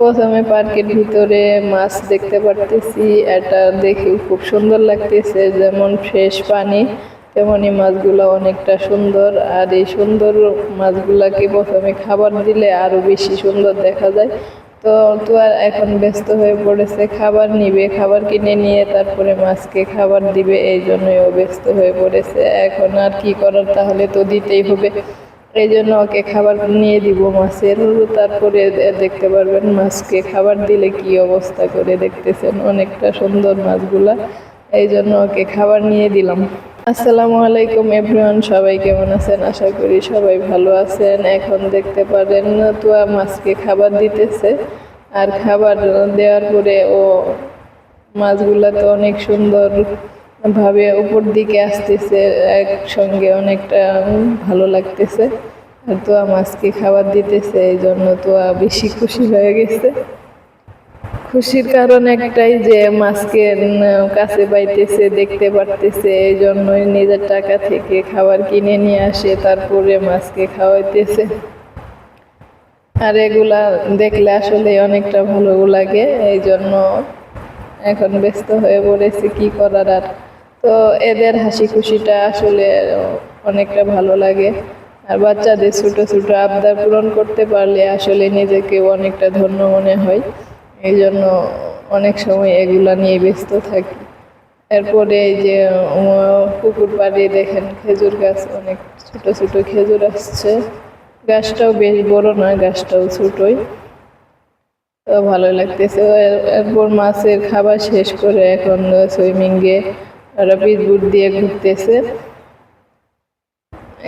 প্রথমে পার্কের ভিতরে মাছ দেখতে পারতেছি। এটা দেখে খুব সুন্দর লাগতেছে, যেমন ফ্রেশ পানি, তেমনি মাছগুলো অনেকটা সুন্দর। আর এই সুন্দর মাছগুলাকে প্রথমে খাবার দিলে আরও বেশি সুন্দর দেখা যায়। তো তো আর এখন ব্যস্ত হয়ে পড়েছে, খাবার নিবে, খাবার কিনে নিয়ে তারপরে মাছকে খাবার দিবে, এই জন্যই ও ব্যস্ত হয়ে পড়েছে। এখন আর কি করার তাহলে তো দিতেই হবে। এই জন্য ওকে খাবার নিয়ে দিব মাছের। তারপরে দেখতে পারবেন মাছকে খাবার দিলে কি অবস্থা করে দেখতেছেন অনেকটা সুন্দর মাছগুলা। এই জন্য ওকে খাবার নিয়ে দিলাম। আসসালামু আলাইকুম এভরিওয়ান, সবাই কেমন আছেন? আশা করি সবাই ভালো আছেন। এখন দেখতে পারেন তুয়া মাছকে খাবার দিতেছে। আর খাবার দেওয়ার পরে ও মাছগুলা তো অনেক সুন্দর ভাবে উপর দিকে আসতেছে, একসঙ্গে অনেকটা ভালো লাগতেছে। আর তোয়া মাছকে খাবার দিতেছে, এই জন্য তোয়া বেশি খুশি হয়ে গেছে। খুশির কারণ একটাই যে মাছকে কাছে পাইতেছে, দেখতে পারতেছে, এই জন্যই নিজের টাকা থেকে খাবার কিনে নিয়ে আসে, তারপরে মাছকে খাওয়াইতেছে। আর এগুলা দেখলে আসলে অনেকটা ভালো লাগে, এই জন্য এখন ব্যস্ত হয়ে পড়েছে, কি করার আর? তো এদের হাসি খুশিটা আসলে অনেকটা ভালো লাগে। আর বাচ্চাদের ছোটো ছোটো আবদার পূরণ করতে পারলে আসলে নিজেকে অনেকটা ধন্য মনে হয়। এই জন্য অনেক সময় এগুলা নিয়ে ব্যস্ত থাকি। এরপরে যে পুকুর পাড়ে দেখেন খেজুর গাছ, অনেক ছোট ছোট খেজুর আসছে। গাছটাও বেশ বড় না, গাছটাও ছোটই। ভালো লাগতেছে। এরপর মাছের খাবার শেষ করে এখন সুইমিংয়ে ওরা বুট দিয়ে ঘুরতেছে।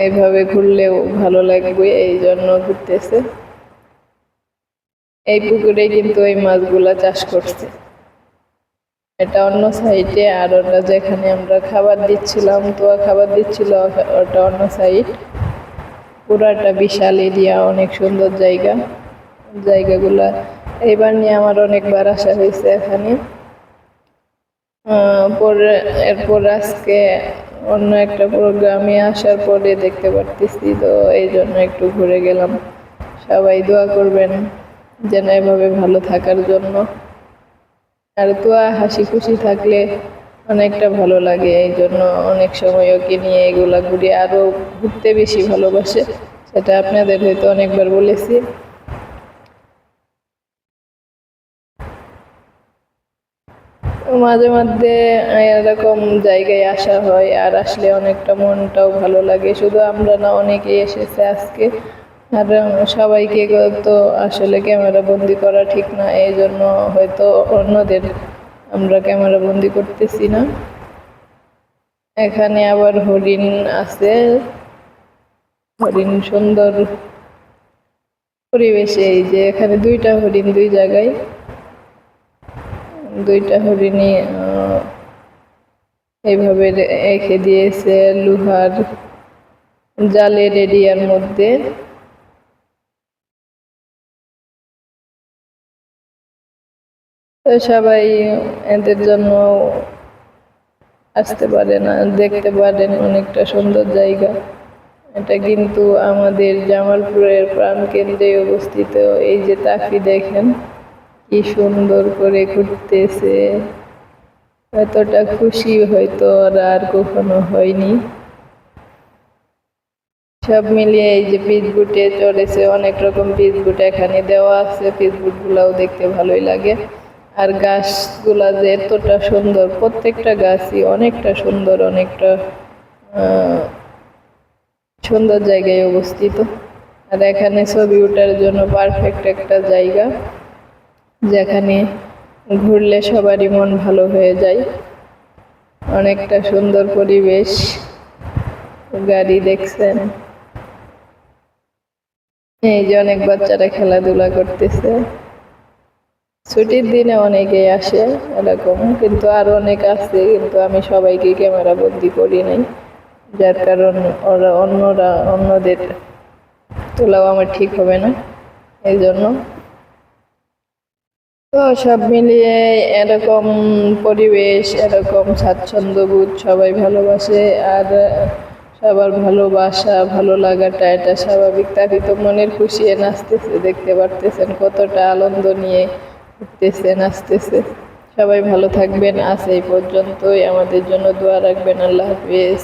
এইভাবে ঘুরলেও ভালো লাগবে, এই জন্য ঘুরতেছে। এই পুকুরে কিন্তু এই মাছগুলা চাষ করছে। এটা অন্য সাইডে আর ওটা যেখানে আমরা খাবার দিচ্ছিলাম তো খাবার দিচ্ছিল, ওটা অন্য সাইড পুরাটা বিশাল এরিয়া অনেক সুন্দর জায়গা। জায়গাগুলা এইবার নিয়ে আমার অনেকবার আসা হয়েছে এখানে। পরে, এরপর আজকে অন্য একটা প্রোগ্রামে আসার পরে দেখতে পারতেছি, তো এই জন্য একটু ঘুরে গেলাম। সবাই দোয়া করবেন যেন এভাবে ভালো থাকার জন্য। আর তোয়া হাসি খুশি থাকলে অনেকটা ভালো লাগে, এই জন্য অনেক সময় ওকে নিয়ে এগুলা ঘুরে আরও ঘুরতে বেশি ভালোবাসে, সেটা আপনাদের হয়তো অনেকবার বলেছি। মাঝে মধ্যে এরকম জায়গায় আসা হয়, আর আসলে অনেকটা মনটাও ভালো লাগে। শুধু আমরা না, অনেকেই এসেছে আজকে। আর সবাইকে তো আসলে ক্যামেরা বন্দি করা ঠিক না এই জন্য হয়তো অন্যদের আমরা ক্যামেরা বন্দি করতেছি না। এখানে আবার হরিণ আছে। হরিণ সুন্দর পরিবেশে, এই যে এখানে দুইটা হরিণ দুই জায়গায়। দুইটা হরিণী এইভাবে রেখে দিয়েছে লোহার জালের এরিয়ার মধ্যে। তো সবাই এদের জন্য আসতে পারে না, দেখতে পারেন অনেকটা সুন্দর জায়গা। এটা কিন্তু আমাদের জামালপুরের প্রাণকেন্দ্রে অবস্থিত, এই যে তাকি দেখেন। কি সুন্দর করে ঘুরতেছে। এতটা খুশি হয়তো ওরা আর কখনো হয়নি। সব মিলিয়ে এই যে পিচবুটে চলেছে অনেক রকম পিচবুট এখানে দেওয়া আছে। পিচবুট গুলাও দেখতে ভালোই লাগে। আর গাছগুলা যে এতটা সুন্দর, প্রত্যেকটা গাছই অনেকটা সুন্দর অনেকটা সুন্দর জায়গায় অবস্থিত। আর এখানে ছবি ওঠার জন্য পারফেক্ট একটা জায়গা। যেখানে ঘুরলে সবারই মন ভালো হয়ে যায়। অনেকটা সুন্দর পরিবেশ। গাড়ি দেখছেন। এই যে অনেক বাচ্চারা খেলাধুলা করতেছে। ছুটির দিনে অনেকেই আসে এরকম, কিন্তু আরও অনেক আছে, কিন্তু আমি সবাইকে ক্যামেরা বন্দি করি নাই। যার কারণ ওরা অন্যরা, অন্যদের তোলাও আমার ঠিক হবে না। এই জন্য তো সব মিলিয়ে এরকম পরিবেশ, এরকম স্বাচ্ছন্দ্যবোধ সবাই ভালোবাসে আর সবার ভালোবাসা, ভালো লাগাটা এটা স্বাভাবিক। তারই তো মনের খুশি এ নাচতেছে, দেখতে পারতেছেন কতটা আনন্দ নিয়ে উঠতেছে, নাচতেছে। সবাই ভালো থাকবেন। আজ এই পর্যন্তই। আমাদের জন্য দোয়া রাখবেন। আল্লাহ হাফিজ।